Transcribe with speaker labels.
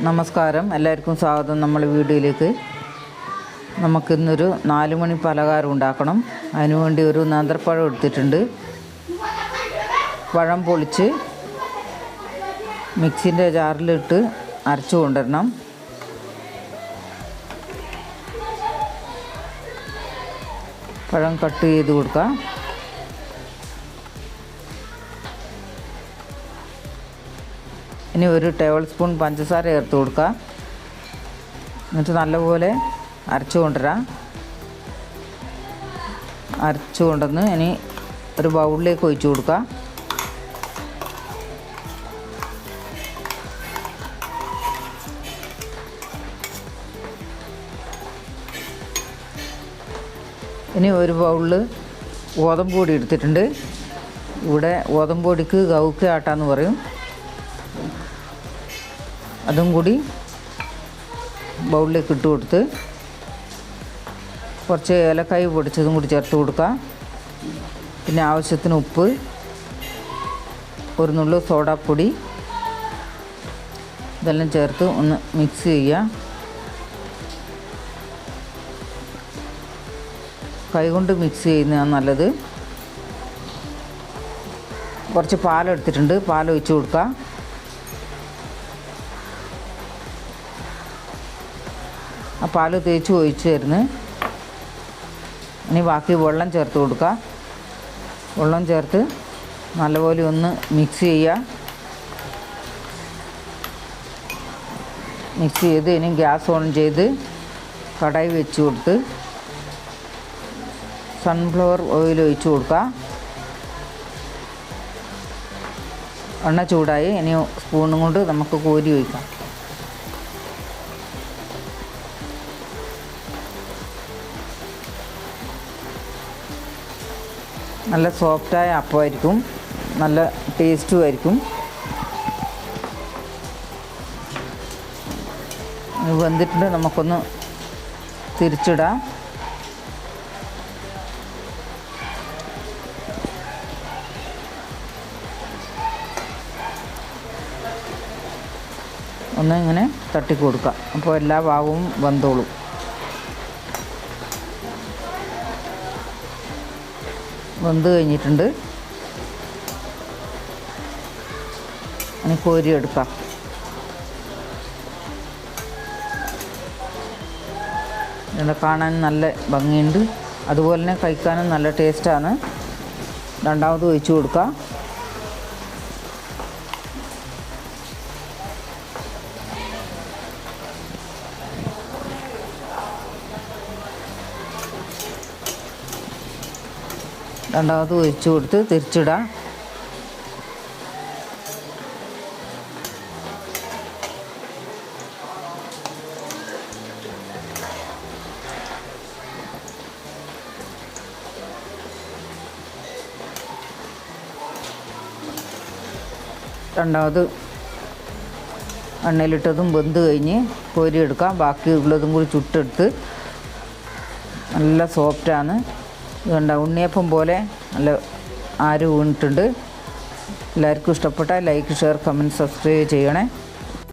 Speaker 1: നമസ്കാരം. എല്ലാവർക്കും സ്വാഗതം നമ്മൾ വീഡിയോയിലേക്ക് നമുക്കിന്നൊരു നാല് മണി പലഹാരം ഉണ്ടാക്കണം. അതിനുവേണ്ടി ഒരു നേന്ത്രപ്പഴം എടുത്തിട്ടുണ്ട്. പഴം പൊളിച്ച് മിക്സിന്റെ ജാറിലിട്ട് അരച്ചു കൊണ്ടുവരണം. പഴം കട്ട് ചെയ്ത് കൊടുക്കാം. ഇനി ഒരു ടേബിൾ സ്പൂൺ പഞ്ചസാര ചേർത്ത് കൊടുക്കുക. എന്നിട്ട് നല്ലപോലെ അരച്ചു കൊണ്ടുവരാം അരച്ചു കൊണ്ടുവന്ന് ഇനി ഒരു ബൗളിലേക്ക് ഒഴിച്ചു കൊടുക്കുക. ഇനി ഒരു ബൗളിൽ ഗോതമ്പ് പൊടി എടുത്തിട്ടുണ്ട്. ഇവിടെ ഗോതമ്പ് പൊടിക്ക് ഗൗക്ക് ആട്ടാന്ന് പറയും. അതും കൂടി ബൗളിലേക്ക് ഇട്ട് കൊടുത്ത് കുറച്ച് ഏലക്കായ് പൊടിച്ചതും കൂടി ചേർത്ത് കൊടുക്കാം പിന്നെ ആവശ്യത്തിന് ഉപ്പ് ഒരു നുള്ളു സോഡാപ്പൊടി ഇതെല്ലാം ചേർത്ത് ഒന്ന് മിക്സ് ചെയ്യുക. കൈകൊണ്ട് മിക്സ് ചെയ്യുന്നതാണ് നല്ലത്. കുറച്ച് പാലെടുത്തിട്ടുണ്ട്. പാൽ ഒഴിച്ച് കൊടുക്കുക. ആ പാൽ തേച്ച് ഒഴിച്ച് തരുന്നു. ഇനി ബാക്കി വെള്ളം ചേർത്ത് കൊടുക്കുക. വെള്ളം ചേർത്ത് നല്ലപോലെ ഒന്ന് മിക്സ് ചെയ്യുക. മിക്സ് ചെയ്ത് ഇനി ഗ്യാസ് ഓൺ ചെയ്ത് കടായി വെച്ച് കൊടുത്ത് സൺഫ്ലവർ ഓയിൽ ഒഴിച്ച് കൊടുക്കുക. എണ്ണ ചൂടായി. ഇനി സ്പൂണും കൊണ്ട് നമുക്ക് കോരി ഒഴിക്കാം. നല്ല സോഫ്റ്റായ അപ്പമായിരിക്കും. നല്ല ടേസ്റ്റും ആയിരിക്കും. വെന്തിട്ടുണ്ട് നമുക്കൊന്ന് തിരിച്ചിടാം. ഒന്ന് ഇങ്ങനെ തട്ടി അപ്പോൾ എല്ലാ ഭാഗവും വെന്തോളും വെന്ത് കഴിഞ്ഞിട്ടുണ്ട്. ഇനി കോരി എടുക്കാം. ഇവിടെ കാണാൻ നല്ല ഭംഗിയുണ്ട്. അതുപോലെ തന്നെ കഴിക്കാനും നല്ല ടേസ്റ്റാണ് രണ്ടാമത് ഒഴിച്ചു കൊടുക്കാം. രണ്ടാമത് ഒഴിച്ചു കൊടുത്ത് തിരിച്ചിടാം. രണ്ടാമത് എണ്ണയിലിട്ടതും വെന്ത് കഴിഞ്ഞ് കോരിയെടുക്കാം ബാക്കിയുള്ളതും കൂടി ചുട്ടെടുത്ത് നല്ല സോഫ്റ്റാണ്. ഇതുണ്ട? ഉണ്ണിയപ്പം പോലെ നല്ല ആര് ഊണിട്ടുണ്ട് എല്ലാവർക്കും ഇഷ്ടപ്പെട്ടാൽ ലൈക്ക് ഷെയർ കമന്റ് സബ്സ്ക്രൈബ് ചെയ്യണേ.